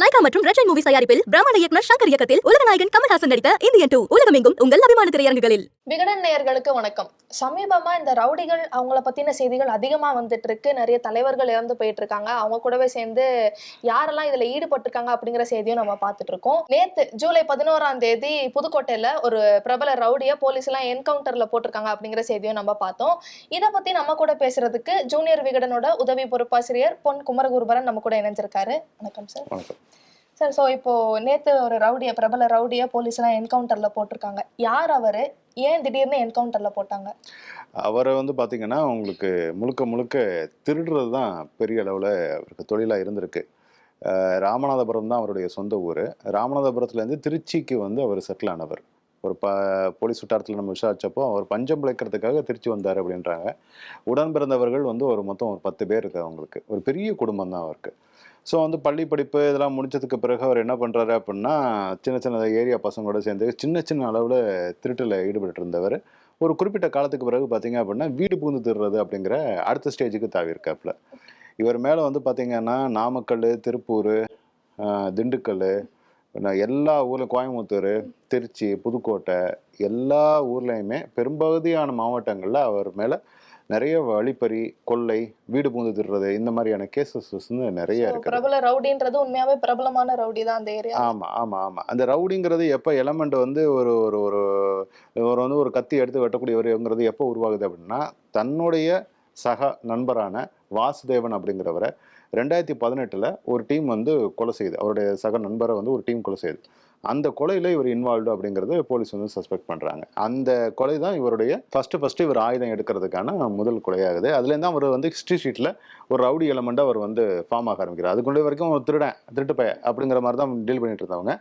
Lyca மற்றும் red movies தயாரிப்பில் பிரம்மாண்ட இயக்குனர் சங்கர் இயக்கத்தில் உலகநாயகன் கமல்ஹாசன் நடித்த இந்தியன் டூ உலகமெங்கும் உங்கள் அபிமான திரையரங்குகளில். விகடன் நேயர்களுக்கு வணக்கம். சமீபமா இந்த ரவுடிகள் அவங்கள பத்தின செய்திகள் அதிகமா வந்துட்டு இருக்கு நிறைய தலைவர்கள் இறந்து போயிட்டு இருக்காங்க அவங்க கூடவே சேர்ந்து யாரெல்லாம் இதுல ஈடுபட்டிருக்காங்க அப்படிங்கிற செய்தியும் நம்ம பார்த்துட்டு இருக்கோம் நேத்து ஜூலை பதினோராம் தேதி புதுக்கோட்டையில ஒரு பிரபல ரவுடிய போலீஸ் எல்லாம் என்கவுண்டர்ல போட்டிருக்காங்க அப்படிங்கிற செய்தியும் நம்ம பார்த்தோம். இதை பத்தி நம்ம கூட பேசுறதுக்கு ஜூனியர் விகடனோட உதவி பொறுப்பாசிரியர் பொன் குமரகுருபரன் நம்ம கூட இணைஞ்சிருக்காரு. வணக்கம் சார். வணக்கம். சார் ஸோ இப்போ நேற்று ஒரு ரவுடியை பிரபல ரவுடியை போலீஸ்லாம் என்கவுண்டரில் போட்டிருக்காங்க. யார் அவர்? ஏன் திடீர்னு என்கவுண்டரில் போட்டாங்க? அவரை வந்து பார்த்தீங்கன்னா உங்களுக்கு முழுக்க முழுக்க திருடுறது தான் பெரிய அளவில் அவருக்கு தொழிலாக இருந்திருக்கு. ராமநாதபுரம் தான் அவருடைய சொந்த ஊர். ராமநாதபுரத்துலேருந்து திருச்சிக்கு வந்து அவர் செட்டில் ஆனவர். ஒரு ப போலீஸ் வட்டாரத்தில் நம்ம விசாரித்தப்போ அவர் பஞ்சம் பிழைக்கிறதுக்காக திருச்சி வந்தார் அப்படின்றாங்க. உடன் பிறந்தவர்கள் வந்து ஒரு மொத்தம் ஒரு பத்து பேர் இருக்கு அவங்களுக்கு. ஒரு பெரிய குடும்பம் தான் அவருக்கு. ஸோ வந்து பள்ளி படிப்பு இதெல்லாம் முடிச்சதுக்கு பிறகு அவர் என்ன பண்ணுறாரு அப்படின்னா சின்ன சின்ன ஏரியா பசங்களோட சேர்ந்து சின்ன சின்ன அளவில் திருட்டில் ஈடுபட்டு இருந்தவர் ஒரு குறிப்பிட்ட காலத்துக்கு பிறகு பார்த்தீங்க அப்படின்னா வீடு பூந்து திருடுறது அப்படிங்கிற அடுத்த ஸ்டேஜுக்கு தாவிருக்காப்புல இவர் மேலே வந்து பார்த்தீங்கன்னா நாமக்கல் திருப்பூர் திண்டுக்கல் எல்லா ஊரில் கோயம்புத்தூர் திருச்சி புதுக்கோட்டை எல்லா ஊர்லேயுமே பெரும்பகுதியான மாவட்டங்களில் அவர் மேலே நிறைய வழிப்பறி கொள்ளை வீடு பூந்து திருடுறது இந்த மாதிரியான கேசஸ் வந்து நிறைய So, இருக்குது. பிரபல ரவுடின்றது உண்மையாவே பிரபலமான ரவுடி தான் அந்த ஏரியா ஆமாம் ஆமாம் ஆமாம் அந்த ரவுடிங்கிறது எப்போ எலமெண்ட் வந்து ஒரு ஒரு ஒரு ஒரு வந்து ஒரு கத்தி எடுத்து வெட்டக்கூடியவருங்கிறது எப்போ உருவாகுது அப்படின்னா தன்னுடைய சக நண்பரான வாசுதேவன் அப்படிங்கிறவரை ரெண்டாயிரத்தி பதினெட்டில் ஒரு டீம் வந்து கொலை செய்யுது அவருடைய சக நண்பரை வந்து ஒரு டீம் கொலை செய்யுது அந்த கொலையில் இவர் இன்வால்வ்டு அப்படிங்கிறது போலீஸ் வந்து சஸ்பெக்ட் பண்ணுறாங்க அந்த கொலை தான் இவருடைய ஃபஸ்ட்டு ஃபஸ்ட்டு இவர் ஆயுதம் எடுக்கிறதுக்கான முதல் கொலையாகுது. அதுலேருந்து அவர் வந்து ஹிஸ்ட்ரி ஷீட்டில் ஒரு ரவுடி எலமெண்ட்டாக அவர் வந்து ஃபார்ம் ஆக ஆரம்பிக்கிறார். அதுக்குள்ளே வரைக்கும் திருடன் திருட்டு பய அப்படிங்கிற மாதிரி தான் டீல் பண்ணிட்டு இருந்தவங்க.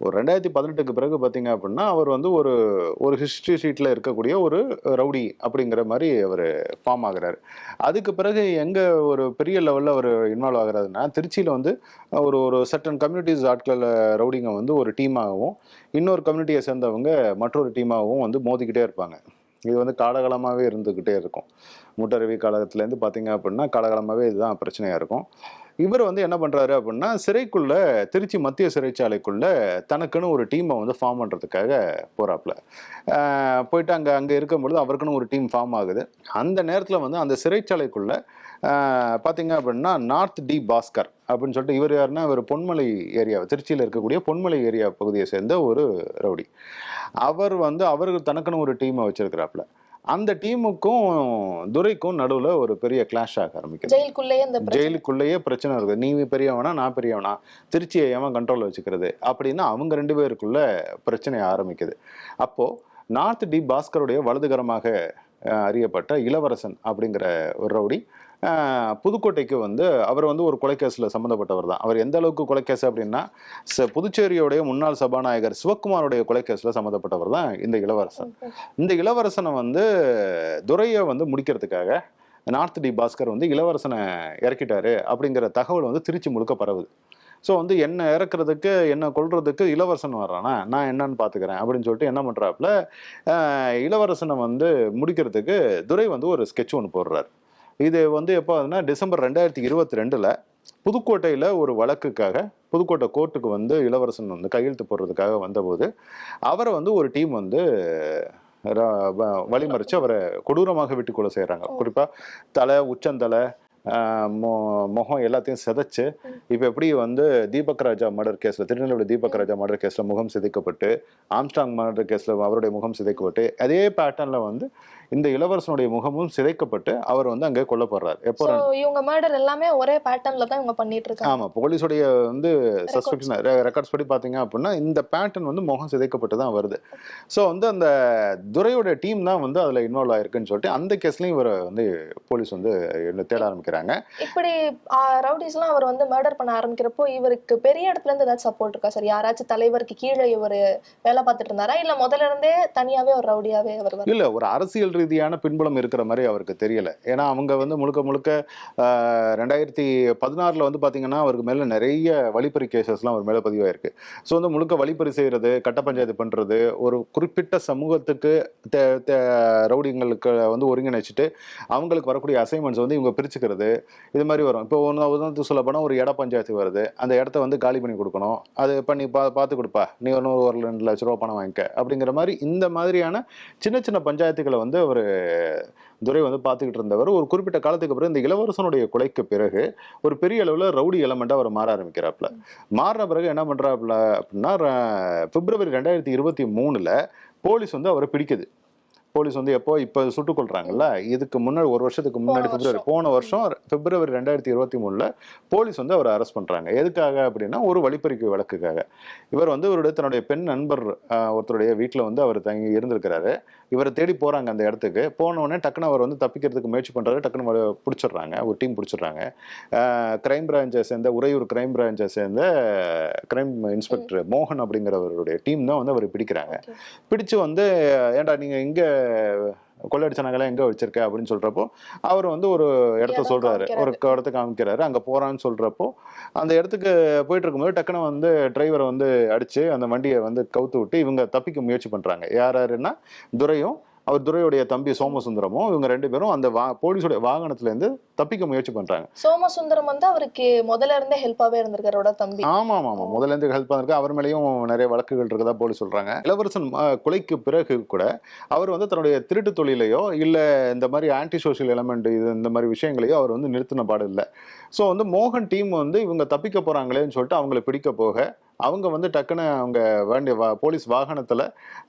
ஒரு ரெண்டாயிரத்தி பதினெட்டுக்கு பிறகு பார்த்தீங்க அப்படின்னா அவர் வந்து ஒரு ஒரு ஹிஸ்ட்ரி ஷீட்டில் இருக்கக்கூடிய ஒரு ரவுடி அப்படிங்கிற மாதிரி அவர் ஃபார்ம் ஆகிறார். அதுக்கு பிறகு எங்கே ஒரு பெரிய லெவலில் அவர் இன்வால்வ் ஆகிறாருன்னா திருச்சியில் வந்து ஒரு ஒரு சர்டன் கம்யூனிட்டிஸ் ஆட்களில் ரவுடிங்க வந்து ஒரு டீமாகவும் இன்னொரு கம்யூனிட்டியை சேர்ந்தவங்க மற்றொரு டீமாகவும் வந்து மோதிக்கிட்டே இருப்பாங்க. இது வந்து காலகாலமாகவே இருந்துக்கிட்டே இருக்கும். முட்டரவி காலத்துலேருந்து பார்த்தீங்க அப்படின்னா காலகாலமாகவே இதுதான் பிரச்சனையாக இருக்கும். இவர் வந்து என்ன பண்ணுறாரு அப்படின்னா சிறைக்குள்ள திருச்சி மத்திய சிறைச்சாலைக்குள்ள தனக்குன்னு ஒரு டீமை வந்து ஃபார்ம் பண்ணுறதுக்காக போகிறாப்புல போயிட்டு அங்கே அங்கே இருக்கும்பொழுது அவருக்குன்னு ஒரு டீம் ஃபார்ம் ஆகுது. அந்த நேரத்தில் வந்து அந்த சிறைச்சாலைக்குள்ளே பார்த்தீங்க அப்படின்னா நார்த் டி பாஸ்கர் அப்படின்னு சொல்லிட்டு இவர் யாருன்னா இவர் பொன்மலை ஏரியா திருச்சியில் இருக்கக்கூடிய பொன்மலை ஏரியா பகுதியை சேர்ந்த ஒரு ரவுடி. அவர் வந்து அவருக்கு தனக்குன்னு ஒரு டீமை வச்சிருக்கிறாப்புல. அந்த டீமுக்கும் துரைக்கும் நடுவில் ஒரு பெரிய கிளாஷ் ஆக ஆரம்பிக்குது. ஜெயிலுக்குள்ளேயே பிரச்சனை. இருக்குது நீ பெரியவனா நான் பெரியவனா? திருச்சியை எவன் கண்ட்ரோலில் வச்சுக்கிறது? அப்படின்னு அவங்க ரெண்டு பேருக்குள்ள பிரச்சனை ஆரம்பிக்குது. அப்போ நார்த் டி பாஸ்கருடைய வலதுகரமாக அறியப்பட்ட இளவரசன் அப்படிங்கிற ஒரு ரவுடி புதுக்கோட்டைக்கு வந்து அவர் வந்து ஒரு கொலைக்கேஸில் சம்மந்தப்பட்டவர் தான். அவர் எந்த அளவுக்கு கொலைக்கேஸ் அப்படின்னா ச- புதுச்சேரியோடைய முன்னாள் சபாநாயகர் சிவக்குமாருடைய கொலைக்கேஸில் சம்மந்தப்பட்டவர் தான் இந்த இளவரசன். இந்த இளவரசனை வந்து துரையை வந்து முடிக்கிறதுக்காக நார்த் டி பாஸ்கர் வந்து இளவரசனை இறக்கிட்டாரு அப்படிங்கிற தகவல் வந்து திருச்சி முழுக்க பரவுது. ஸோ வந்து என்ன இறக்குறதுக்கு என்ன கொல்றதுக்கு இளவரசன் வர்றானா நான் என்னன்னு பார்த்துக்கிறேன் அப்படின்னு சொல்லிட்டு என்ன பண்ணுறாப்புல இளவரசனை வந்து முடிக்கிறதுக்கு துரை வந்து ஒரு ஸ்கெட்ச் ஒன்று போடுறாரு. இது வந்து எப்போ ஆகுதுன்னா டிசம்பர் ரெண்டாயிரத்தி இருபத்தி ரெண்டில் புதுக்கோட்டையில் ஒரு வழக்குக்காக புதுக்கோட்டை கோர்ட்டுக்கு வந்து இளவரசன் வந்து கையெழுத்து போடுறதுக்காக வந்தபோது அவரை வந்து ஒரு டீம் வந்து ர- வ- வழிமறிச்சு அவரை கொடூரமாக வெட்டி கொலை செய்கிறாங்க குறிப்பாக தலை உச்சந்தலை மொ- முகம் எல்லாத்தையும் சிதைச்சு இப்போ எப்படி வந்து தீபக் ராஜா மர்டர் கேஸில் திருநெல்வேலி தீபக் ராஜா மர்டர் கேஸில் முகம் சிதைக்கப்பட்டு ஆம்ஸ்டாங் மர்டர் கேஸில் அவருடைய முகம் சிதைக்கப்பட்டு அதே பேட்டர்னில் வந்து இந்த இளவரசனுடைய முகமும் சிதைக்கப்பட்டு அவர் வந்து அங்கே கொல்லப்படுறார். எப்போ இவங்க மர்டர் எல்லாமே ஒரே பேட்டர்ன்ல தான் இவங்க பண்ணிட்டு இருக்காங்க ஆமா போலீஸுடைய வந்து சஸ்பெக்ஷன் ரெக்கார்ட்ஸ் படி பாத்தீங்க அப்படின்னா இந்த பேட்டர்ன் வந்து முகம் சிதைக்கப்பட்டு தான் வருது. ஸோ வந்து அந்த துரையோட டீம் தான் வந்து அதுல இன்வால்வ் ஆயிருக்குன்னு சொல்லிட்டு அந்த கேஸ்லயும் இவரை வந்து போலீஸ் வந்து தேட ஆரம்பிக்கிறாங்க. இப்படி ரவுடிஸ் எல்லாம் அவர் வந்து மர்டர் பண்ண ஆரம்பிக்கிறப்போ இவருக்கு பெரிய இடத்துல இருந்து ஏதாச்சும் சப்போர்ட் இருக்கா? சார் யாராச்சும் தலைவருக்கு கீழே இவர் வேலை பார்த்துட்டு இருந்தாரா? இல்ல முதல்ல இருந்தே தனியாவே ஒரு ரவுடியாவே அவர் இல்ல ஒரு அரசியல் ரீதியான பின்புலம் இருக்கிற மாதிரி அவருக்கு தெரியல. ஏன்னா அவங்க வந்து முழுக்க முழுக்க ரெண்டாயிரத்தி பதினாறில் வந்து பார்த்தீங்கன்னா அவருக்கு மேலே நிறைய வழிப்பறி கேசஸ்லாம் அவர் மேலே பதிவாயிருக்கு. ஸோ வந்து முழுக்க வழிப்பறி செய்யறது கட்ட பஞ்சாயத்து பண்ணுறது ஒரு குறிப்பிட்ட சமூகத்துக்கு தே- தே- ரவுடிங்களுக்கு வந்து ஒருங்கிணைச்சிட்டு அவங்களுக்கு வரக்கூடிய அசைன்மெண்ட்ஸ் வந்து இவங்க பிரிச்சுக்கிறது இது மாதிரி வரும். இப்போ ஒன்று உதாரணத்துக்கு சொல்ல போனால் ஒரு இட பஞ்சாயத்து வருது. அந்த இடத்த வந்து காலி பண்ணி கொடுக்கணும். அது பண்ணி பா பார்த்து கொடுப்பா. நீ ஒன்று ஒரு ரெண்டு லட்ச ரூபா பணம் வாங்கிக்க. அப்படிங்கிற மாதிரி இந்த மாதிரியான சின்ன சின்ன பஞ்சாயத்துக்களை வந்து அவர் துரை வந்து பார்த்துக்கிட்டு இருந்தவர். ஒரு குறிப்பிட்ட காலத்துக்கு பிறகு இந்த இளவரசனுடைய கொலைக்கு பிறகு ஒரு பெரிய அளவில் ரவுடி எலமெண்ட்டாக அவர் மாற ஆரம்பிக்கிறாப்புல. மாறின பிறகு என்ன பண்ணுறாப்புல அப்படின்னா பிப்ரவரி ரெண்டாயிரத்தி இருபத்தி மூணில் போலீஸ் வந்து அவரை பிடிக்குது. போலீஸ் வந்து எப்போ இப்போ சுட்டுக் கொள்றாங்கல்ல இதுக்கு முன்னாடி ஒரு வருஷத்துக்கு முன்னாடி பிப்ரவரி. போன வருஷம் பிப்ரவரி ரெண்டாயிரத்தி இருபத்தி மூணுல போலீஸ் வந்து அவரை அரெஸ்ட் பண்றாங்க. எதுக்காக அப்படின்னா ஒரு வழிப்பறிக்கு வழக்குக்காக. இவர் வந்து இவருடைய தன்னுடைய பெண் நண்பர் ஒருத்தருடைய வீட்டில் வந்து அவர் தங்கி இருந்திருக்கிறாரு. இவரை தேடி போறாங்க அந்த இடத்துக்கு. போன உடனே டக்குன்னு அவர் வந்து தப்பிக்கிறதுக்கு முயற்சி பண்றாரு. டக்குன்னு அவரை பிடிச்சிடுறாங்க. ஒரு டீம் பிடிச்சிடுறாங்க. கிரைம் பிரான்ச்சை சேர்ந்த உறையூர் கிரைம் பிரான்ச்சை சேர்ந்த கிரைம் இன்ஸ்பெக்டர் மோகன் அப்படிங்கிறவருடைய டீம் தான் வந்து அவரை பிடிக்கிறாங்க. பிடிச்சு வந்து ஏன்டா நீங்க இங்க கொள்ளடிச்ச நகைலாம் எங்க வச்சிருக்க அப்படின்னு சொல்றப்போ அவர் வந்து ஒரு இடத்த சொல்றாரு. ஒரு. இடத்த காமிக்கிறாரு. அங்க போறான்னு சொல்றப்போ அந்த இடத்துக்கு போயிட்டு இருக்கும்போது டக்குன்னு வந்து டிரைவரை வந்து அடிச்சு அந்த வண்டியை வந்து கவுத்து விட்டு இவங்க தப்பிக்க முயற்சி பண்றாங்க. யார் யாருன்னா துரையும் அவர் துரையுடைய தம்பி சோமசுந்தரமும் இவங்க ரெண்டு பேரும் அந்த வா போலீஸோட வாகனத்துல இருந்து தப்பிக்க முயற்சி பண்றாங்க. சோமசுந்தரம் வந்து அவருக்கு முதல்ல இருந்தே ஹெல்ப்பாவே இருந்திருக்காரு அவரோட தம்பி. ஆமா ஆமா ஆமா முதல்ல இருந்து ஹெல்ப் பண்ணிருக்கு அவர் மேலேயும் நிறைய வழக்குகள் இருக்கதா போலீஸ் சொல்றாங்க. இளவரசன் கொலைக்கு பிறகு கூட அவர் வந்து தன்னுடைய திருட்டு தொழிலையோ இல்ல இந்த மாதிரி ஆன்டி சோஷியல் எலமெண்ட் இது இந்த மாதிரி விஷயங்களையோ அவர் வந்து நிறுத்தின பாடு இல்லை. ஸோ வந்து மோகன் டீம் வந்து இவங்க தப்பிக்க போறாங்களேன்னு சொல்லிட்டு அவங்கள பிடிக்க போக அவங்க வந்து டக்குன்னு அவங்க வேண்டிய வா போலீஸ் வாகனத்துல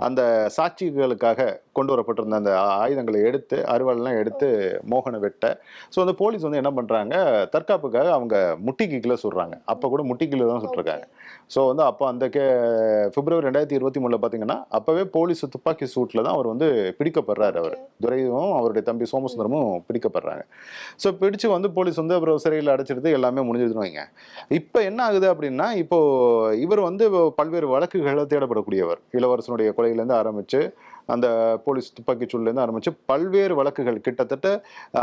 அந்த சாட்சிகளுக்காக கொண்டு வரப்பட்டிருந்த அந்த ஆயுதங்களை எடுத்து அருவாளெல்லாம் எடுத்து மோகனை வெட்ட. ஸோ அந்த போலீஸ் வந்து என்ன பண்றாங்க தற்காப்புக்காக அவங்க முட்டிக்கு கீழே சுடுறாங்க. அப்போ கூட முட்டி கீழே தான் சுட்டுருக்காங்க. ஸோ வந்து அப்போ அந்த கே பிப்ரவரி ரெண்டாயிரத்தி இருபத்தி மூணுல பார்த்தீங்கன்னா அப்போவே போலீஸ் துப்பாக்கி சூட்டில் தான் அவர் வந்து பிடிக்கப்படுறாரு அவர். துரையும் அவருடைய தம்பி சோமசுந்தரமும் பிடிக்கப்படுறாங்க. ஸோ பிடிச்சு வந்து போலீஸ் வந்து அப்புறம் சிறையில் அடைச்சிடுது எல்லாமே முடிஞ்சிடுன்னு வைங்க. இப்போ என்ன ஆகுது அப்படின்னா இப்போ இவர் வந்து பல்வேறு வழக்குகளில் தேடப்படக்கூடியவர். இளவரசனுடைய கொலையிலேருந்து ஆரம்பித்து அந்த போலீஸ் துப்பாக்கி சூழ்லேருந்து ஆரம்பித்து பல்வேறு வழக்குகள். கிட்டத்தட்ட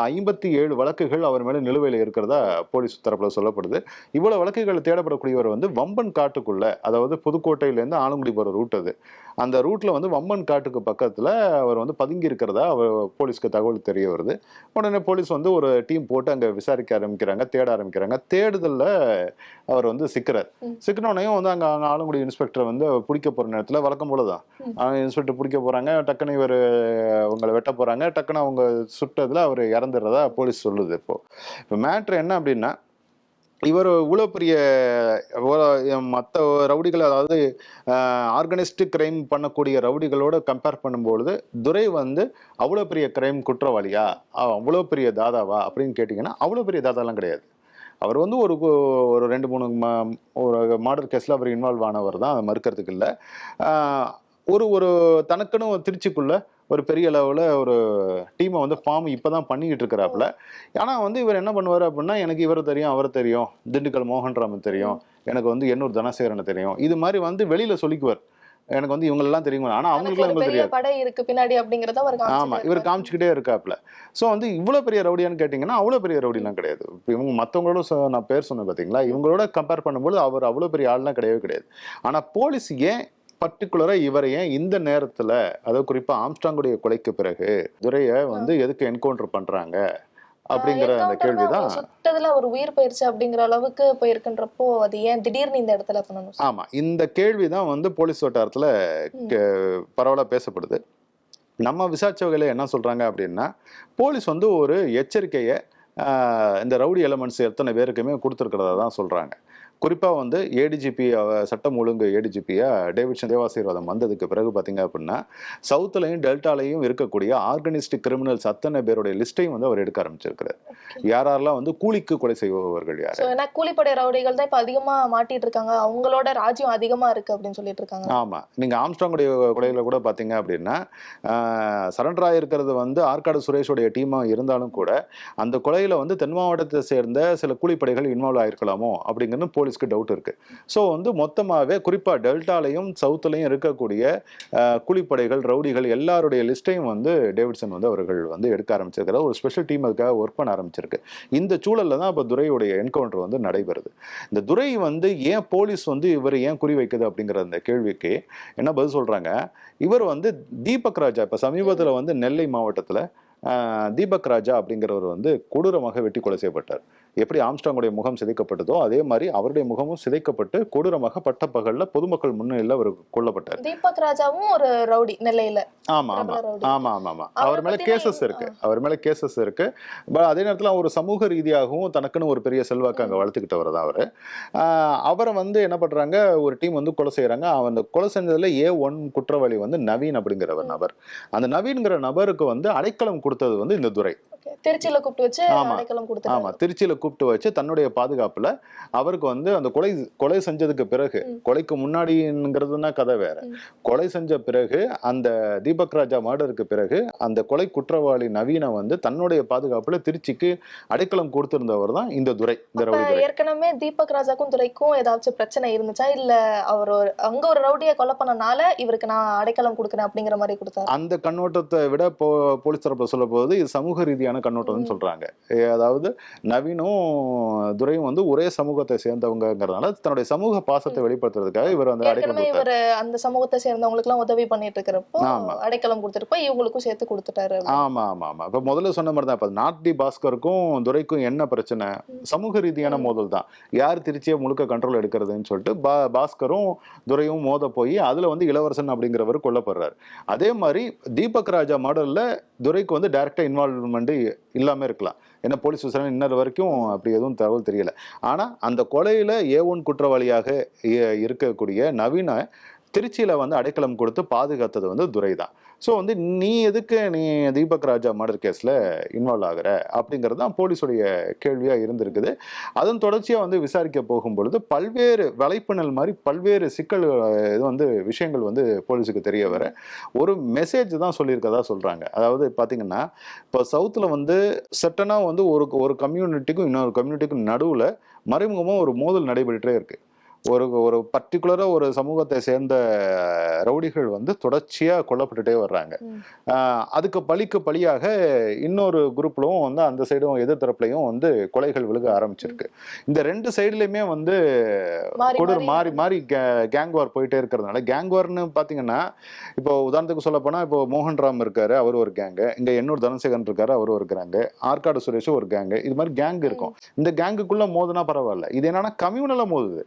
ஐம்பத்தி ஏழு வழக்குகள் அவர் மேலே நிலுவையில் இருக்கிறதா போலீஸ் தரப்பில் சொல்லப்படுது. இவ்வளவு வழக்குகள் தேடப்படக்கூடியவர் வந்து வம்பன் காட்டுக்குள்ளே அதாவது புதுக்கோட்டையிலேருந்து ஆலங்குடி போகிற ரூட் அது. அந்த ரூட்ல வந்து வம்பன் காட்டுக்கு பக்கத்துல அவர் வந்து பதுங்கி இருக்கிறதா அவர் போலீஸ்க்கு தகவல் தெரிய வருது. உடனே போலீஸ் வந்து ஒரு டீம் போட்டு அங்க விசாரிக்க ஆரம்பிக்கிறாங்க தேட ஆரம்பிக்கிறாங்க. தேடுதல்ல அவர் வந்து சிக்கிறார். சிக்கனோனையும் வந்து அங்க அங்க ஆலங்குடி இன்ஸ்பெக்டர் வந்து பிடிக்க போற நேரத்துல வழக்கம் போலதான். ம். இன்ஸ்பெக்டர் பிடிக்க போறாங்க டக்குன்னு இவர் அவங்களை வெட்ட போறாங்க டக்குன்னு அவங்க சுட்டதுல அவர் இறந்துடுறதா போலீஸ் சொல்லுது இப்போ. இப்போ மேட்ரு என்ன அப்படின்னா இவர் இவ்வளோ பெரிய மற்ற ரவுடிகள் அதாவது ஆர்கனைஸ்டு கிரைம் பண்ணக்கூடிய ரவுடிகளோட கம்பேர் பண்ணும்பொழுது துரை வந்து அவ்வளோ பெரிய கிரைம் குற்றவாளியா? அவ்வளோ பெரிய தாதாவா? அப்படின்னு கேட்டிங்கன்னா அவ்வளோ பெரிய தாதாலாம் கிடையாது. அவர் வந்து ஒரு ஒரு ரெண்டு மூணு ம- ஒரு மாடல் கேஸில் அவர் இன்வால்வ் ஆனவர் தான் அதை மறுக்கிறதுக்கு இல்லை. ஒரு ஒரு தனக்குன்னு ஒரு ஒரு பெரிய லெவலில் ஒரு டீமை வந்து ஃபார்ம் இப்போ தான் பண்ணிக்கிட்டு இருக்கிறாப்புல. ஆனால் வந்து இவர் என்ன பண்ணுவார் அப்படின்னா எனக்கு இவர் தெரியும் அவர் தெரியும். திண்டுக்கல் மோகன்ராமன் தெரியும். எனக்கு வந்து எண்ணூர் தனசேகரனை தெரியும். இது மாதிரி வந்து வெளியில சொல்லிக்குவார். எனக்கு வந்து இவங்களெல்லாம் தெரியும் ஆனால் அவங்களுக்குலாம் பெரிய தெரியாது. படை இருக்கு பின்னாடி அப்படிங்கறத அவர் ஆமா இவர். காமிச்சுக்கிட்டே இருக்காப்புல. ஸோ வந்து இவ்வளோ பெரிய ரவுடியான்னு கேட்டிங்கன்னா அவ்வளோ பெரிய ரவுடிலாம் கிடையாது. இப்போ இவங்க மற்றவங்களோட நான் பேர் சொன்னேன் பார்த்தீங்களா இவங்களோட கம்பேர் பண்ணும்போது அவர் அவ்வளோ பெரிய ஆள்லாம் கிடையவே கிடையாது. ஆனால் போலீஸ் ஏன் பர்டிகுலராக இவரை ஏன் இந்த நேரத்தில் அதாவது குறிப்பாக ஆம்ஸ்டாங்குடைய கொலைக்கு பிறகு துரையை வந்து எதுக்கு என்கவுண்டர் பண்ணுறாங்க அப்படிங்கிற அந்த Encounter கேள்வி தான் தான் அவர் சுட்டதுல அவர் உயிர் போயிருச்சு அப்படிங்கிற அளவுக்கு போயிருக்குன்றப்போ அது ஏன் திடீர்னு இந்த இடத்துல பண்ணணும்? ஆமா இந்த கேள்வி தான் வந்து போலீஸ் வட்டாரத்துல. பரவலா பேசப்படுது நம்ம விசாரிச்ச வகையில என்ன சொல்றாங்க அப்படின்னா போலீஸ் வந்து ஒரு எச்சரிக்கையை இந்த ரவுடி எலமெண்ட்ஸ் எத்தனை பேருக்குமே கொடுத்துருக்கிறதா தான் சொல்றாங்க குறிப்பா வந்து ஏடிஜிபி சட்டம் ஒழுங்கு ஏடிஜிபியா டேவிட்சன் தேவாசீர்வாதம் வந்ததுக்கு பிறகு பாத்தீங்க அப்படின்னா சவுத்துலையும் டெல்டாலையும் இருக்கக்கூடிய ஆர்கனைஸ்டு கிரிமினல்ஸ் அத்தனை பேருடைய லிஸ்ட்டையும் வந்து அவர் எடுக்க ஆரம்பிச்சிருக்கிறார். யார் யாரெல்லாம் வந்து கூலிக்கு கொலை செய்பவர்கள் யார்? ஏன்னா கூலிப்படை ரவுடிகள் தான் இப்ப அதிகமா மாட்டிட்டு இருக்காங்க. அவங்களோட ராஜ்யம் அதிகமா இருக்கு அப்படின்னு சொல்லிட்டு இருக்காங்க. ஆமா. நீங்க ஆம்ஸ்டாங்குடைய கொலையில கூட பாத்தீங்க அப்படின்னா சரண்டர் ஆயிருக்கிறது வந்து ஆற்காடு சுரேஷுடைய டீமா இருந்தாலும் கூட அந்த கொலையில வந்து தென் மாவட்டத்தை சேர்ந்த சில கூலிப்படைகள் இன்வால்வ் ஆயிருக்கலாமோ அப்படிங்கிறது போலீஸ்க்கு டவுட் இருக்கு. ஸோ வந்து மொத்தமாகவே குறிப்பா டெல்டாலையும் சவுத்துலையும் இருக்கக்கூடிய குழிப்படைகள் ரவுடிகள் எல்லாருடைய லிஸ்ட்டையும் வந்து டேவிட்சன் வந்து அவர்கள் வந்து எடுக்க ஆரம்பிச்சிருக்கிறார் ஒரு ஸ்பெஷல் டீம் அதுக்காக ஒர்க் பண்ண ஆரம்பிச்சிருக்கு. இந்த சூழல்ல தான் இப்போ துரையுடைய என்கவுண்டர் வந்து நடைபெறுது. இந்த துரை வந்து ஏன் போலீஸ் வந்து இவர் ஏன் குறி வைக்குது அப்படிங்கிற அந்த கேள்விக்கு என்ன பதில் சொல்றாங்க? இவர் வந்து தீபக் ராஜா இப்போ சமீபத்தில் வந்து நெல்லை மாவட்டத்தில் தீபக் ராஜா அப்படிங்கிறவர் வந்து கொடூரமாக வெட்டி கொலை செய்யப்பட்டார். எப்படி ஆம்ஸ்டாங்குடைய முகம் சிதைக்கப்பட்டதோ அதே மாதிரி அவருடைய முகமும் சிதைக்கப்பட்டு கொடூரமாக பட்டப்பகல்ல பொதுமக்கள் முன்னிலையில் அவர் கொல்லப்பட்டார். தீபக் ராஜாவும் ஒரு ரவுடி நெல்லையில. ஆமா ஆமா. ஆமா ஆமா ஆமா. அவரை மேல கேசஸ் இருக்கு. அவர் மேல கேசஸ் இருக்கு. பட் அதே நேரத்துல அவர் சமூக ரீதியாகவும் தனக்குன்னு ஒரு பெரிய செல்வாக்கு அங்க வளர்த்துக்கிட்டவர் தான் அவரு. அவரை வந்து என்ன பண்றாங்க ஒரு டீம் வந்து கொலை செய்யறாங்க. அந்த கொலை செஞ்சதுல ஏ ஒன் குற்றவாளி வந்து நவீன் அப்படிங்கிறவர் நபர். அந்த நவீன்கிற நபருக்கு வந்து அடைக்கலம் கொடுத்தது வந்து இந்த துரை திருச்சியில கூப்பிட்டு வச்சு ஆமா. அடைக்கலம் ஆமா கொடுத்தாங்க திருச்சியில கூப்பிட்டு வச்சு தன்னுடைய பாதுகாப்புல அவருக்கு வந்து அந்த கொலை கொலை செஞ்சதுக்கு பிறகு. கொலைக்கு முன்னாடிங்கிறதுனா கதை வேற. கொலை செஞ்ச பிறகு அந்த தீபக் ராஜா மர்டருக்கு பிறகு அந்த கொலை குற்றவாளி நவீன வந்து தன்னுடைய பாதுகாப்புல திருச்சிக்கு அடைக்கலம் கொடுத்திருந்தவர் தான் இந்த துரை இந்த ரவுடி ஏற்கனவே தீபக் ராஜாக்கும் துரைக்கும் ஏதாச்சும் பிரச்சனை இருந்துச்சா இல்ல அவர் ஒரு அங்க ஒரு ரவுடியை கொலை பண்ணனால இவருக்கு நான் அடைக்கலம் கொடுக்குறேன் அப்படிங்கிற மாதிரி கொடுத்தாரு அந்த கண்ணோட்டத்தை விட போலீஸ் தரப்புல சொல்ல போது இது சமூக ரீதியான கண்ணோட்டம்னு ஏ, அதாவது நவீனும் துரையும் வந்து ஒரே சமூகத்தை சேர்ந்தவங்கங்கிறதுனால தன்னுடைய சமூக பாசத்தை வெளிப்படுத்துறதுக்காக இவர் வந்து அடைக்கலம் இவர் அந்த சமூகத்தை சேர்ந்தவங்களுக்கு எல்லாம் உதவி பண்ணிட்டு இருக்கிறப்போ. அடைக்கலம் கொடுத்துருப்போ இவங்களுக்கும் சேர்த்து கொடுத்துட்டாரு ஆமா ஆமா ஆமா. இப்ப முதல்ல சொன்ன மாதிரி தான் இப்ப நாட்டி பாஸ்கருக்கும் துரைக்கும் என்ன பிரச்சனை? சமூக ரீதியான. மோதல் தான். யார் திருச்சியை முழுக்க கண்ட்ரோல் எடுக்கிறதுன்னு சொல்லிட்டு பா பாஸ்கரும் துரையும் மோத போய் அதுல வந்து இளவரசன் அப்படிங்கிறவர் கொல்லப்படுறாரு. அதே மாதிரி தீபக் ராஜா மாடல்ல துரைக்கு வந்து டைரக்டா இன்வால்வ்மெண்ட்டு இல்லாமல் இருக்கலாம். ஏன்னா போலீஸ் விசாரணை இன்னொரு வரைக்கும் அப்படி எதுவும் தகவல் தெரியல. ஆனால் அந்த கொலையில் ஏ ஒன் குற்றவாளியாக இ- இருக்கக்கூடிய நவீன திருச்சியில் வந்து அடைக்கலம் கொடுத்து பாதுகாத்தது வந்து துரை தான் ஸோ வந்து நீ எதுக்கு நீ தீபக் ராஜா மர்டர் கேஸில் இன்வால்வ் ஆகிற? அப்படிங்கிறது தான் போலீஸுடைய கேள்வியாக இருந்திருக்குது. அதன் தொடர்ச்சியாக வந்து விசாரிக்க போகும் பொழுது பல்வேறு வலைப்பினல் மாதிரி பல்வேறு சிக்கல் இது வந்து விஷயங்கள் வந்து போலீஸுக்கு தெரிய வர ஒரு மெசேஜ் தான் சொல்லியிருக்கதா சொல்கிறாங்க அதாவது பார்த்தீங்கன்னா இப்போ சவுத்தில் வந்து சட்டனாக வந்து ஒரு ஒரு கம்யூனிட்டிக்கும் இன்னொரு கம்யூனிட்டிக்கும் நடுவில் மறைமுகமாக ஒரு மோதல் நடைபெற்றே இருக்குது ஒரு ஒரு பர்டிகுலராக ஒரு சமூகத்தை சேர்ந்த ரவுடிகள் வந்து தொடர்ச்சியாக கொல்லப்பட்டுட்டே வர்றாங்க. அதுக்கு பழிக்கு பழியாக இன்னொரு குரூப்லும் வந்து அந்த சைடும் எதிர்த்தரப்புலையும் வந்து கொலைகள் விழுக ஆரம்பிச்சிருக்கு. இந்த ரெண்டு சைடுலையுமே வந்து கொடூர மாறி. மாறி கேங் வார் போயிட்டே இருக்கிறதுனால கேங் வார்னு பார்த்தீங்கன்னா இப்போ உதாரணத்துக்கு சொல்ல போனா இப்போ மோகன் ராம் இருக்காரு அவர் ஒரு கேங்கு இங்க எண்ணூர் தனசேகரன் இருக்காரு அவர் ஒரு கேங்கு ஆற்காடு சுரேஷ் ஒரு கேங்கு இது மாதிரி கேங் இருக்கும். இந்த கேங்குக்குள்ள மோதுனா பரவாயில்ல. இது என்னன்னா கம்யூனலா மோதுது.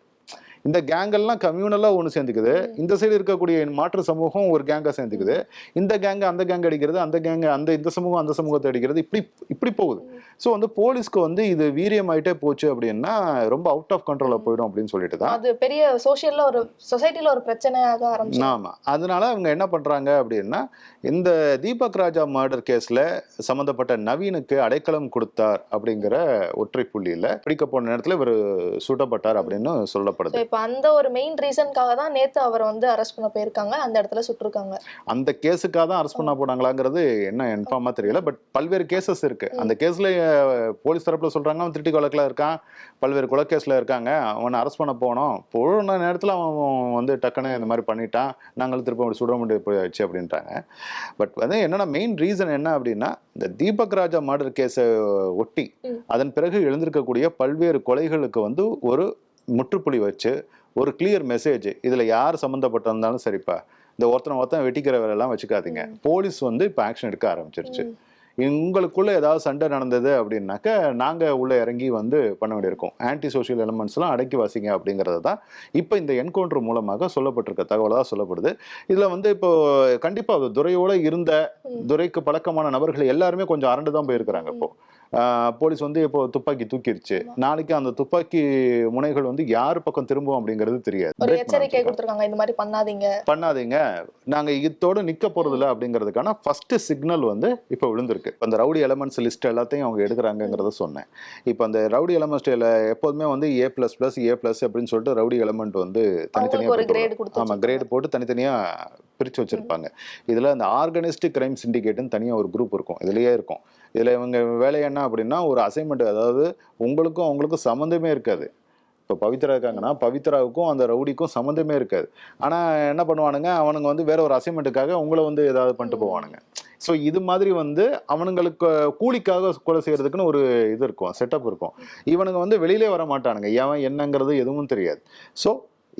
இந்த கேங்கெல்லாம் கம்யூனலா ஒன்று சேர்ந்துக்குது. இந்த சைடு இருக்கக்கூடிய மாற்று சமூகம் ஒரு கேங்கா சேர்ந்துக்குது. இந்த கேங் அந்த கேங் அடிக்கிறது அந்த கேங் அந்த இந்த சமூகம் அந்த சமூகத்தை அடிக்கிறது இப்படி இப்படி போகுது. ஸோ வந்து போலீஸ்க்கு வந்து இது வீரியமாயிட்டே போச்சு அப்படின்னா ரொம்ப அவுட் ஆஃப் கண்ட்ரோல போயிடும் அப்படின்னு சொல்லிட்டு தான். அது பெரிய சோசியல்ல ஒரு சொசைட்டில ஒரு பிரச்சனையாக ஆரம்பிச்சு ஆமா. அதனால அவங்க என்ன பண்றாங்க அப்படின்னா இந்த தீபக் ராஜா மர்டர் கேஸ்ல சம்பந்தப்பட்ட நவீனுக்கு அடைக்கலம் கொடுத்தார் அப்படிங்கிற ஒற்றை புள்ளியில பிடிக்க போன நேரத்துல இவர் சுடப்பட்டார் அப்படின்னு சொல்லப்படுது. இப்ப அந்த ஒரு மெயின் ரீசனுக்காக தான் நேத்து அவரை வந்து அரெஸ்ட் பண்ண போயிருக்காங்க. அந்த இடத்துல சுட்டிருக்காங்க. அந்த கேஸுக்காக தான் அரெஸ்ட் பண்ண போனாங்களாங்கிறது என்ன இன்ஃபார்மா தெரியல. பட் பல்வேறு கேசஸ் இருக்கு. அந்த கேஸ்ல போலீஸ் தரப்புல சொல்றாங்க அவன் திருட்டி கொலைக்கில் இருக்கான். பல்வேறு கொலை கேஸ்ல இருக்காங்க. அவனை அரெஸ்ட் பண்ண போனோம். போன நேரத்துல அவன் வந்து டக்குன்னு இந்த மாதிரி பண்ணிட்டான். நாங்களும் திரும்ப அப்படி சுட முடியாது போயாச்சு அப்படின்ட்டாங்க பட் வந்து என்னன்னா மெயின் ரீசன் என்ன அப்படின்னா இந்த தீபக் ராஜா மர்டர் கேஸை ஒட்டி. அதன் பிறகு எழுந்திருக்கக்கூடிய பல்வேறு கொலைகளுக்கு வந்து ஒரு முற்றுப்புள்ளி வச்சு ஒரு கிளியர் மெசேஜ் இதுல யார் சம்மந்தப்பட்டிருந்தாலும் சரிப்பா. இந்த ஒருத்தனை ஒருத்தன் வெட்டிக்கிற வேலையெல்லாம் வச்சுக்காதீங்க. போலீஸ் வந்து இப்போ ஆக்ஷன் எடுக்க ஆரம்பிச்சிருச்சு. ம். உங்களுக்குள்ள ஏதாவது சண்டை நடந்தது அப்படின்னாக்க நாங்க உள்ள இறங்கி வந்து பண்ண வேண்டியிருக்கும். ஆன்டி சோஷியல் எலமெண்ட்ஸ்லாம் அடக்கி வாசிங்க அப்படிங்கிறது தான் இப்போ இந்த என்கவுண்டர் மூலமாக சொல்லப்பட்டிருக்க தகவலாக சொல்லப்படுது. இதுல வந்து இப்போ கண்டிப்பா அது துரையோட இருந்த ம். துரைக்கு பழக்கமான நபர்கள் எல்லாருமே கொஞ்சம் அரண்டு தான் போயிருக்கிறாங்க இப்போ. ஆஹ் போலீஸ் வந்து இப்போ துப்பாக்கி தூக்கிருச்சு. நாளைக்கு அந்த துப்பாக்கி முனைகள் வந்து யார் பக்கம் திரும்பும் அப்படிங்கிறது தெரியாது. ஒரு எச்சரிக்கை. கொடுத்திருக்காங்க இந்த மாதிரி பண்ணாதீங்க. பண்ணாதீங்க. நாங்க இதோட நிக்க போறது இல்ல அப்படிங்கிறதுக்கான ஃபர்ஸ்ட் சிக்னல் வந்து இப்போ விழுந்திருக்கு. அந்த ரவுடி எலமெண்ட்ஸ் லிஸ்ட் எல்லாத்தையும் அவங்க எடுக்கிறாங்கிறத சொன்னேன். இப்போ அந்த ரவுடி எலமெண்ட்ஸ் எப்போதுமே வந்து A plus plus A plus அப்படின்னு சொல்லிட்டு ரவுடி எலமெண்ட் வந்து தனித்தனியா அவங்களுக்கு ஒரு போட்டு கிரேட் போட்டு தனித்தனியா பிரிச்சு வச்சிருப்பாங்க. இதுல அந்த ஆர்கனைஸ்டு கிரைம் சிண்டிகேட்னு தனியா ஒரு குரூப் இருக்கும். இதுலயே இருக்கும். இதில் இவங்க வேலை என்ன அப்படின்னா ஒரு அசைன்மெண்ட் அதாவது உங்களுக்கும் அவங்களுக்கும் சம்மந்தமே இருக்காது. இப்போ பவித்ரா இருக்காங்கன்னா பவித்ராவுக்கும் அந்த ரவுடிக்கும் சம்மந்தமே இருக்காது. ஆனால் என்ன பண்ணுவானுங்க? அவனுங்க வந்து வேற ஒரு அசைன்மெண்ட்டுக்காக உங்களை வந்து ஏதாவது பண்ணிட்டு போவானுங்க. ஸோ இது மாதிரி வந்து அவனுங்களுக்கு கூலிக்காக கொலை செய்கிறதுக்குன்னு ஒரு இது இருக்கும் செட்டப் இருக்கும். இவனுங்க வந்து வெளியிலே வர மாட்டானுங்க. எவன் என்னங்கிறது எதுவும் தெரியாது. ஸோ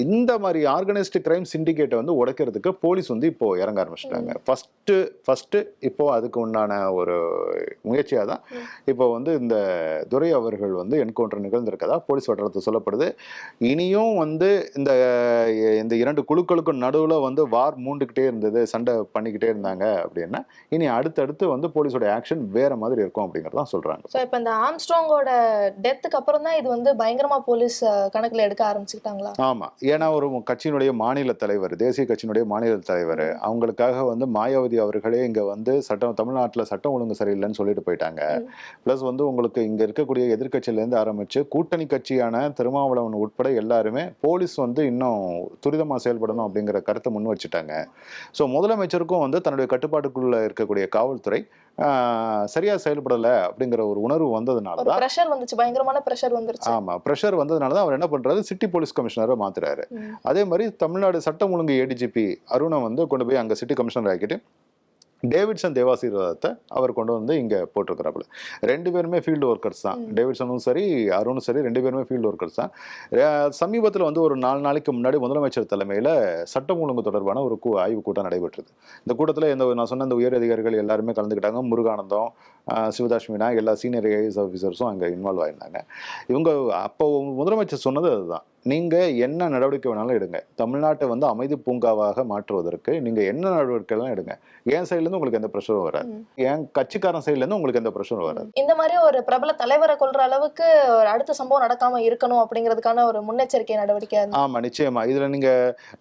இந்த மாதிரி ஆர்கனைஸ்டு கிரைம் சிண்டிகேட்டை வந்து உடைக்கிறதுக்கு போலீஸ் வந்து இப்போ இறங்க ஆரம்பிச்சிட்டாங்க. ஃபர்ஸ்ட் ஃபர்ஸ்ட் இப்போ அதுக்கு உண்டான ஒரு முயற்சியாக தான் இப்போ வந்து இந்த துரை அவர்கள் வந்து என்கவுண்டர் நிகழ்ந்திருக்கதா? போலீஸ் வட்டாரத்தில் சொல்லப்படுது. இனியும் வந்து இந்த இந்த இரண்டு குழுக்களுக்கும் நடுவில் வந்து வார் மூண்டுக்கிட்டே இருந்தது சண்டை பண்ணிக்கிட்டே இருந்தாங்க அப்படின்னா இனி அடுத்தடுத்து வந்து போலீஸோட ஆக்ஷன் வேற மாதிரி இருக்கும் அப்படிங்கிறதான் சொல்றாங்க. ஸோ இப்போ இந்த ஆம்ஸ்ட்ராங்கோட டெத்துக்கு அப்புறம் தான் இது வந்து பயங்கரமா போலீஸ் கணக்குல எடுக்க ஆரம்பிச்சுக்கிட்டாங்களா? ஆமா. ஏன்னா ஒரு கட்சியினுடைய மாநில தலைவர் தேசிய கட்சியினுடைய மாநில தலைவர் அவங்களுக்காக வந்து மாயாவதி அவர்களே இங்க வந்து சட்டம் தமிழ்நாட்டுல சட்டம் ஒழுங்கு சரியில்லைன்னு சொல்லிட்டு போயிட்டாங்க. பிளஸ் வந்து உங்களுக்கு இங்க இருக்கக்கூடிய எதிர்க்கட்சியில இருந்து ஆரம்பிச்சு கூட்டணி கட்சியான திருமாவளவன் உட்பட எல்லாருமே போலீஸ் வந்து இன்னும் துரிதமா செயல்படணும் அப்படிங்கிற கருத்தை முன் வச்சுட்டாங்க. ஸோ முதலமைச்சருக்கும் வந்து தன்னுடைய கட்டுப்பாட்டுக்குள்ள இருக்கக்கூடிய காவல்துறை சரியா செயல்படல அப்படிங்கிற ஒரு உணர்வு வந்ததுனால தான் ப்ரெஷர் வந்துச்சு பயங்கரமான ப்ரெஷர் வந்துருச்சு ஆமா ப்ரெஷர் வந்ததுனால தான் அவர் என்ன பண்றாரு சிட்டி போலீஸ் கமிஷனரை மாத்துறாரு. அதே மாதிரி தமிழ்நாடு சட்டம் ஒழுங்கு ஏடிஜிபி அருணை வந்து கொண்டு போய் அங்கே சிட்டி கமிஷனர் ஆக்கிட்டு டேவிட்சன் தேவாசீர்வாதத்தை அவர் கொண்டு வந்து இங்கே போட்டிருக்கிறாப்புல. ரெண்டு பேருமே ஃபீல்டு ஒர்க்கர்ஸ் தான். டேவிட்சனும் சரி அருணும் சரி ரெண்டு பேருமே ஃபீல்டு ஒர்க்கர்ஸ் தான். சமீபத்தில் வந்து ஒரு நாலு நாளைக்கு முன்னாடி முதலமைச்சர் தலைமையில் சட்டம் ஒழுங்கு தொடர்பான ஒரு கூ ஆய்வு கூட்டம் நடைபெற்றது. இந்த கூட்டத்தில் இந்த நான் சொன்ன இந்த உயர் அதிகாரிகள் எல்லாருமே கலந்துக்கிட்டாங்க. முருகானந்தம் ஆஹ் சிவதாஷ் மீனா எல்லா சீனியர் ஐஏஎஸ் ஆஃபீஸர்ஸும் அங்கே இன்வால்வ் ஆயிருந்தாங்க. இவங்க அப்போ முதலமைச்சர் சொன்னது அதுதான். நீங்க என்ன நடவடிக்கை வேணாலும் எடுங்க. தமிழ்நாட்டை வந்து அமைதி பூங்காவாக மாற்றுவதற்கு நீங்க என்ன நடவடிக்கை எல்லாம் எடுங்க. என் சைடுல இருந்து உங்களுக்கு எந்த ப்ரெஷரும் வராது. என் கட்சிக்காரன் சைடுல இருந்து உங்களுக்கு எந்த ப்ரெஷரும் வராது. இந்த மாதிரி ஒரு பிரபல தலைவரை கொல்ற அளவுக்கு ஒரு அடுத்த சம்பவம் நடக்காம இருக்கணும் அப்படிங்கிறதுக்கான ஒரு முன்னெச்சரிக்கை நடவடிக்கை அது. ஆமா நிச்சயமா. இதுல நீங்க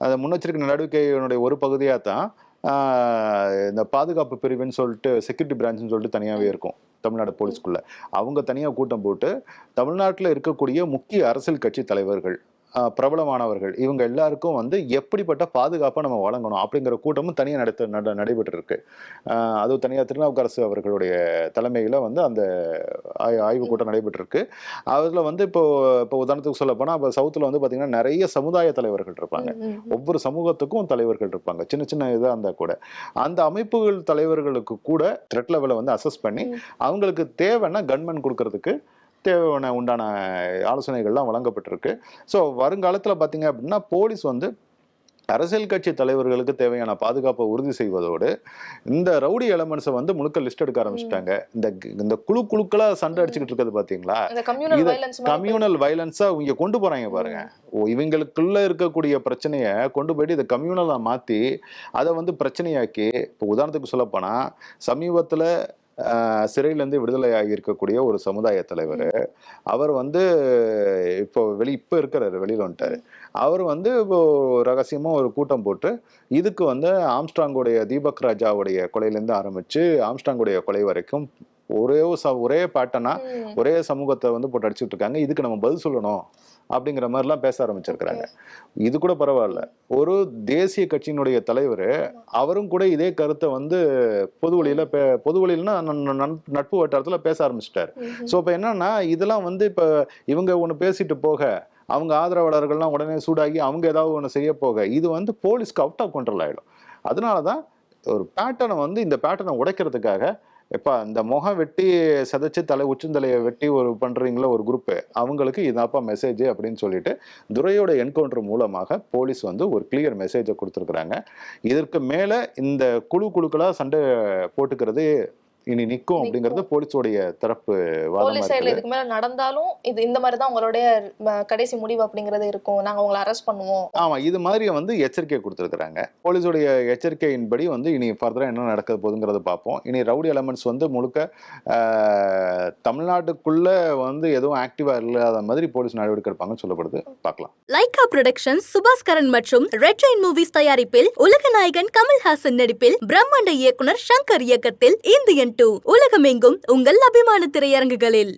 அந்த முன்னெச்சரிக்கை நடவடிக்கையினுடைய ஒரு பகுதியா தான் இந்த பாதுகாப்பு பிரிவுன்னு சொல்லிட்டு செக்யூரிட்டி பிரான்ச்னு சொல்லிட்டு தனியாவே இருக்கும் தமிழ்நாடு போலீஸ்க்குள்ள அவங்க தனியா கூட்டம் போட்டு தமிழ்நாட்டுல இருக்கக்கூடிய முக்கிய அரசியல் கட்சி தலைவர்கள் பிரபலமானவர்கள். இவங்க எல்லாருக்கும் வந்து எப்படிப்பட்ட பாதுகாப்பை நம்ம வழங்கணும் அப்படிங்கிற கூட்டமும் தனியாக நடத்த நட நடைபெற்று இருக்கு ஆஹ், அதுவும் தனியாக திருநாவுக்கரசு அவர்களுடைய தலைமையில் வந்து அந்த ஆய்- ஆய்வு கூட்டம் நடைபெற்றிருக்கு. அதில் வந்து இப்போ இப்போ உதாரணத்துக்கு சொல்ல போனால் இப்போ சவுத்தில் வந்து பார்த்தீங்கன்னா நிறைய சமுதாய தலைவர்கள் இருப்பாங்க. ஒவ்வொரு சமூகத்துக்கும் தலைவர்கள் இருப்பாங்க. சின்ன சின்ன இதாக இருந்தால் கூட. அந்த அமைப்புகள் தலைவர்களுக்கு கூட த்ரெட் லெவலை வந்து அசஸ் பண்ணி. அவங்களுக்கு தேவைன்னா கன்மேன் கொடுக்கறதுக்கு தேவையான உண்டான ஆலோசனைகள்லாம் வழங்கப்பட்டிருக்கு. ஸோ வருங்காலத்தில் பார்த்தீங்க அப்படின்னா போலீஸ் வந்து அரசியல் கட்சி தலைவர்களுக்கு தேவையான பாதுகாப்பை உறுதி செய்வதோடு இந்த ரவுடி எலமெண்ட்ஸை வந்து முழுக்க லிஸ்ட் எடுக்க ஆரம்பிச்சிட்டாங்க. இந்த இந்த குழு குழுக்களா சண்டை அடிச்சுக்கிட்டு இருக்கிறது பார்த்தீங்களா இது கம்யூனல் வயலன்ஸா இங்க கொண்டு போறாங்க பாருங்க. ஓ இவங்களுக்குள்ள இருக்கக்கூடிய பிரச்சனைய கொண்டு போயிட்டு இதை கம்யூனலா மாத்தி அதை வந்து பிரச்சனையாக்கி இப்போ உதாரணத்துக்கு சொல்ல போனா சமீபத்துல சிறையிலேருந்து விடுதலை ஆகி இருக்கக்கூடிய ஒரு சமுதாய தலைவர். அவர் வந்து இப்போ வெளி இப்போ இருக்கிறாரு வெளியில வந்துட்டாரு. அவர் வந்து இப்போ ரகசியமா ஒரு கூட்டம் போட்டு இதுக்கு வந்து ஆம்ஸ்ட்ராங்குடைய தீபக் ராஜாவுடைய கொலையிலேருந்து ஆரம்பிச்சு ஆம்ஸ்ட்ராங்குடைய கொலை வரைக்கும் ஒரே ஒரு ச- ஒரே பேட்டர்னா ஒரே சமூகத்தை வந்து போட்டு அடிச்சுட்டு இருக்காங்க. இதுக்கு நம்ம பதில் சொல்லணும். அப்படிங்கிற மாதிரிலாம் பேச ஆரம்பிச்சிருக்கிறாங்க. இது கூட பரவாயில்ல. ஒரு தேசிய கட்சியினுடைய தலைவர் அவரும் கூட இதே கருத்தை வந்து பொது வழியில பே- பொது வழியிலனா நட்பு வட்டாரத்துல பேச ஆரம்பிச்சிட்டாரு. ஸோ இப்போ என்னன்னா இதெல்லாம் வந்து இப்போ இவங்க ஒன்று பேசிட்டு போக அவங்க ஆதரவாளர்கள்லாம் உடனே சூடாகி அவங்க ஏதாவது ஒன்று செய்ய போக இது வந்து போலீஸ்க்கு அவுட் ஆஃப் கண்ட்ரோல் ஆகிடும் அதனால தான் ஒரு பேட்டர்னை வந்து இந்த பேட்டர்னை உடைக்கிறதுக்காக எப்பா இந்த முகம் வெட்டி சதைச்சு தலை உச்சந்தலையை வெட்டி ஒரு பண்ணுறீங்களா ஒரு குரூப்பு அவங்களுக்கு இதாப்பா மெசேஜ் அப்படின்னு சொல்லிட்டு துரையோட என்கவுண்டர் மூலமாக போலீஸ் வந்து ஒரு கிளியர் மெசேஜை கொடுத்துருக்குறாங்க. இதற்கு மேலே இந்த குழு குழுக்களாக சண்டை போட்டுக்கிறது இனி நிற்கும் அப்படிங்கிறது போலீஸோடைய தரப்பு போலீஸ் சைடுல இதுக்கு மேல நடந்தாலும் இது இந்த மாதிரி தான் உங்களுடைய கடைசி முடிவு அப்படிங்கிறது இருக்கும். நாங்க உங்களை அரெஸ்ட் பண்ணுவோம். ஆமா இது மாதிரி வந்து எச்சரிக்கை கொடுத்துருக்குறாங்க. போலீஸோடைய எச்சரிக்கையின்படி வந்து இனி ஃபர்தரா என்ன நடக்க போகுதுங்கிறத பார்ப்போம். இனி ரவுடி எலமெண்ட்ஸ் வந்து முழுக்க தமிழ்நாட்டுக்குள்ள வந்து எதுவும் ஆக்டிவா இல்லாத மாதிரி போலீஸ் நடவடிக்கை எடுப்பாங்கன்னு சொல்லப்படுது. பார்க்கலாம். லைகா புரொடக்ஷன்ஸ் சுபாஸ்கரன் மற்றும் ரெட் ஜெயின் மூவிஸ் தயாரிப்பில் உலக நாயகன் கமல்ஹாசன் நடிப்பில் பிரம்மாண்ட இயக்குனர் சங்கர் இயக்கத்தில் இந்தியன் டூ உலகமெங்கும் உங்கள் அபிமான திரையரங்குகளில்.